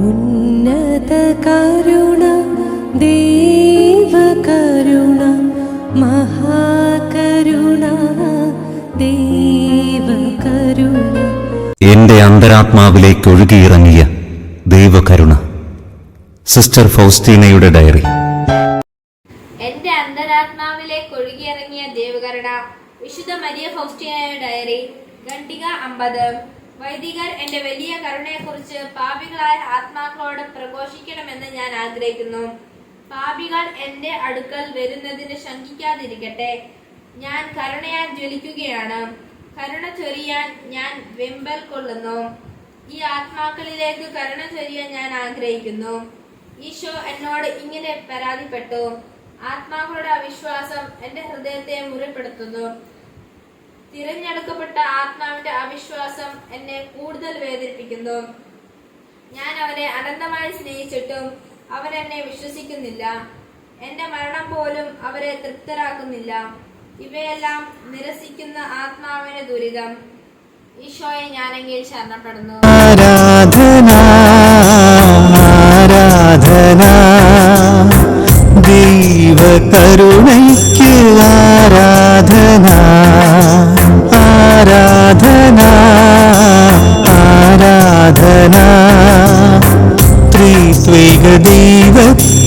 ഉന്നത കരുണ ദേവകരുണ മഹാകരുണ ദേവകരുണ എന്റെ അന്തരാത്മാവിലേക്ക് ഒഴുകിയിറങ്ങിയ ദൈവകരുണ sister ഫൗസ്റ്റീനയുടെ diary. എന്റെ അന്തരാത്മാവിലേക്ക് ഒഴുകിയിറങ്ങിയ ദൈവകരുണ വിശുദ്ധ മരിയ ഫൗസ്തീനയുടെ ഡയറി ഖണ്ഡിക അമ്പത്. വൈദികർ എന്റെ വലിയ കരുണയെക്കുറിച്ച് പാപികളായ ആത്മാക്കളോട് പ്രഘോഷിക്കണമെന്ന് ഞാൻ ആഗ്രഹിക്കുന്നു. പാപികൾ എന്റെ അടുക്കൽ വരുന്നതിന് ശങ്കിക്കാതിരിക്കട്ടെ. ഞാൻ കരുണയാൻ ജ്വലിക്കുകയാണ്. കരുണ ചൊരിയാൻ ഞാൻ വെമ്പൽ കൊള്ളുന്നു. ഈ ആത്മാക്കളിലേക്ക് കരുണ ചൊരിയാൻ ഞാൻ ആഗ്രഹിക്കുന്നു. ഈശോ എന്നോട് ഇങ്ങനെ പരാതിപ്പെട്ടു. ആത്മാക്കളുടെ അവിശ്വാസം എന്റെ ഹൃദയത്തെ മുറിപ്പെടുത്തുന്നു. തിരഞ്ഞെടുക്കപ്പെട്ട ആത്മാവിന്റെ അവിശ്വാസം എന്നെ കൂടുതൽ വേദനിപ്പിക്കുന്നു. ഞാൻ അവരെ അനന്തമായി സ്നേഹിച്ചിട്ടും അവരെന്നെ വിശ്വസിക്കുന്നില്ല. എന്റെ മരണം പോലും അവരെ തൃപ്തരാക്കുന്നില്ല. ഇവയെല്ലാം നിരസിക്കുന്ന ആത്മാവിന്റെ ദുരിതം. ഈശോയെ ഞാനെങ്കിൽ ശരണപ്പെടുന്നു. ആരാധന ആരാധന ദൈവകരുണയ്ക്ക് ആരാധന ആരാധന. ആരാധന ത്രിത്വൈക കാരുണ്യമേ